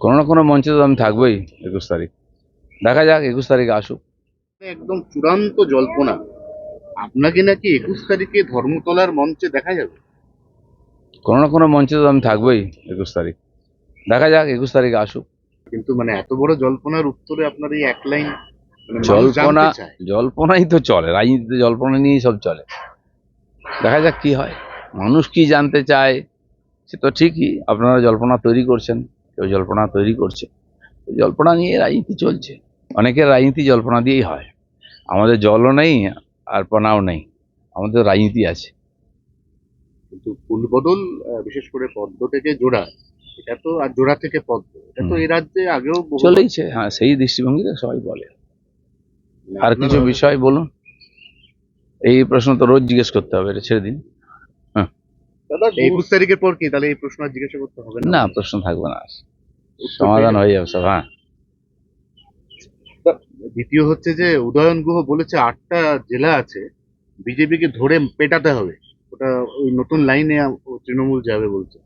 কোনো না কোনো মঞ্চে তো আমি থাকবোই একুশ তারিখ। দেখা যাক একুশ তারিখে আসুক। একদম চূড়ান্ত জল্পনা। আপনাকে নাকি একুশ তারিখে ধর্মতলার মঞ্চে দেখা যাবে? কোনো না কোনো মঞ্চে তো আমি থাকবোই একুশ তারিখ। দেখা যাক একুশ তারিখে আসুক। কিন্তু মানে এত বড় জল্পনার উত্তরে আপনার এই এক লাইন মানে জল্পনা জল্পনাই তো চলে রাজনীতিতে জল্পনা নিয়েই সব চলে। দেখা যাক কি হয়। মানুষ কি জানতে চায় সে তো ঠিকই আপনারা জল্পনা তৈরি করছেন। কেউ জল্পনা তৈরি করছে। জল্পনা নিয়ে রাজনীতি চলছে। অনেকের রাজনীতি জল্পনা দিয়েই হয়। আমাদের জলও নেই আর পনাও নেই। আমাদের রাজনীতি আছে। কিন্তু ফুলবদল আহ, বিশেষ করে পদ্ম থেকে জোড়া এটা তো আর জোড়া থেকে পদ্ম। এটা তো। এই রাজ্যে আগেও চলেইছে হ্যাঁ সেই দৃষ্টিভঙ্গিতে সবাই বলে। আর কিছু বিষয় বলুন? এই প্রশ্ন তো রোজ জিজ্ঞেস করতে হবে এটা ছেড়ে দিন। একুশ তারিখের পর কি? তাহলে এই প্রশ্ন জিজ্ঞাসা করতে হবে না? প্রশ্ন থাকবে না। সমাধান হয়ে যাবে সব হ্যাঁ। দ্বিতীয় হচ্ছে যে উদয়ন গুহ বলেছে আটটা জেলা আছে বিজেপিকে ধরে পেটাতে হবে। ওটা ওই নতুন লাইনে তৃণমূল যাবে বলছে।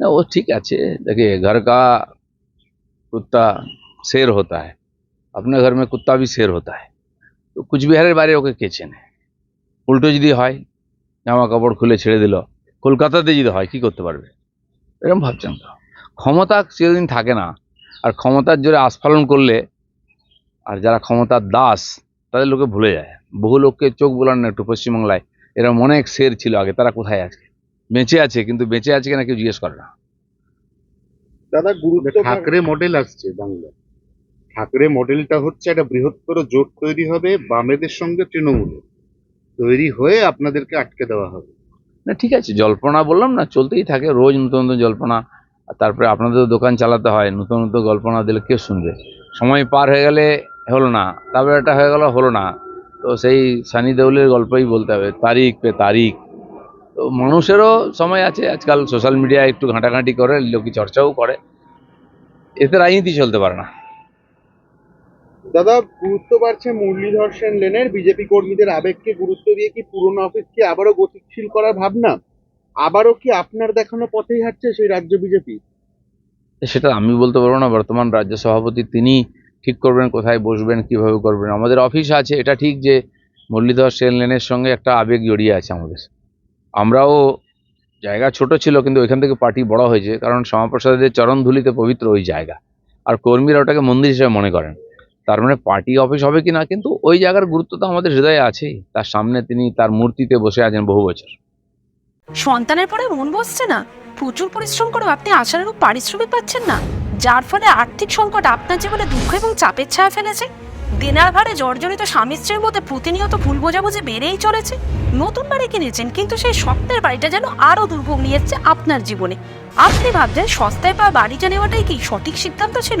না ও ঠিক আছে। দেখে ঘর কা কুত্তা শের হতা হ্যাঁ আপনার ঘর মে কুত্তা ভি শের হতা হ্যাঁ তো কুচবিহারের বাইরে ওকে কে চেনে উল্টো যদি হয় জামা কাপড় খুলে ছেড়ে দিল। কলকাতাতে যদি হয় কি করতে পারবে? এরকম ভাবছেন তো ক্ষমতা চিরদিন থাকে না। আর ক্ষমতার জোরে আস্ফালন করলে আর যারা ক্ষমতার দাস তাদের লোকে ভুলে যায়। বহু লোককে চোখ বোলান না একটু পশ্চিমবাংলায়। এরকম অনেক শের ছিল আগে তারা কোথায় আছে? বেঁচে আছে কিন্তু বেঁচে আছে কিনা কেউ জিজ্ঞেস করে না। দাদা গুরুত্ব ঠাকরে মডেল আসছে বাংলা ঠাকরে মডেলটা হচ্ছে একটা বৃহত্তর জোট তৈরি হবে বামেদের সঙ্গে তৃণমূলের। তৈরি হয়ে আপনাদেরকে আটকে দেওয়া হবে। না, ঠিক আছে, জল্পনা বললাম না, চলতেই থাকে, রোজ নতুন নতুন জল্পনা। তারপরে আপনাদের দোকান চালাতে হয়, নতুন নতুন গল্পনা দিলে কেউ শুনবে? সময় পার হয়ে গেলে হলো না তারপরে একটা হয়ে গেল, হলো না। তো সেই সানি দেউলের গল্পই বলতে হবে, তারিখ পে তারিখ। তো মানুষেরও সময় আছে, আজকাল সোশ্যাল মিডিয়ায় একটু ঘাঁটাঘাঁটি করে লোকে চর্চাও করে। এতে রাজনীতি চলতে পারে না। দাদা, গুরুত্ব বাড়ছে মুরলীধর সেন লেনের। বিজেপি কর্মীদের আবেগকে গুরুত্ব দিয়ে কি পুরনো অফিসকে আবারও গতিশীল করার ভাবনা? আবারও কি আপনার দেখানো পথেই হাঁটছে সেই রাজ্য বিজেপি? সেটা আমি বলতে পারব না, বর্তমান রাজ্য সভাপতি তিনি ঠিক করবেন, কোথায় বসবেন, কীভাবে করবেন। আমাদের অফিস আছে, এটা ঠিক যে মুরলীধর সেন লেনের সঙ্গে একটা আবেগ জড়িয়ে আছে আমাদের। আমরাও জায়গা ছোট ছিল, কিন্তু ওইখান থেকে পার্টি বড় হয়েছে, কারণ শ্যামাপ্রসাদের চরণধুলিতে পবিত্র ওই জায়গা। আর কর্মীরা ওটাকে মন্দির হিসেবে মনে করেন। তার মানে পার্টি অফিস হবে কি না কিন্তু ওই জায়গার গুরুত্ব তো আমাদের হৃদয়ে আছেই। তার সামনে তিনি তার মূর্তিতে বসে আছেন বহু বছর। সন্তানের পরে মন বসছে না। প্রচুর পরিশ্রম করে আপনি আশানুরূপ পারিশ্রমিক পাচ্ছেন না। যার ফলে আর্থিক সংকট আপনার জীবনে দুঃখ এবং চাপের ছায়া ফেলেছে। দিনার ভারে জর্জরিত স্বামী স্ত্রীর মধ্যে প্রতিনিয়ত ভুল বোঝাবুঝি বেড়েই চলেছে। নতুন বাড়ি কিনেছেন, কিন্তু সেই স্বপ্নের বাড়িটা যেন আরও দুর্ভোগ নিয়েছে আপনার জীবনে। আপনি ভাবছেন সস্তায় পাওয়া বাড়িটা নেওয়াটাই কি সঠিক সিদ্ধান্ত ছিল?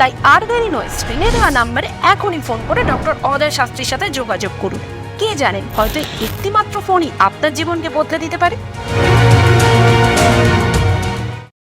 তাই আর দেরি নয় স্ক্রিনে দেওয়া নাম্বারে এখনই ফোন করে ডক্টর অদয় শাস্ত্রীর সাথে যোগাযোগ করুন। কে জানেন, হয়তো একটিমাত্র ফোনই আপনার জীবনকে বদলে দিতে পারে?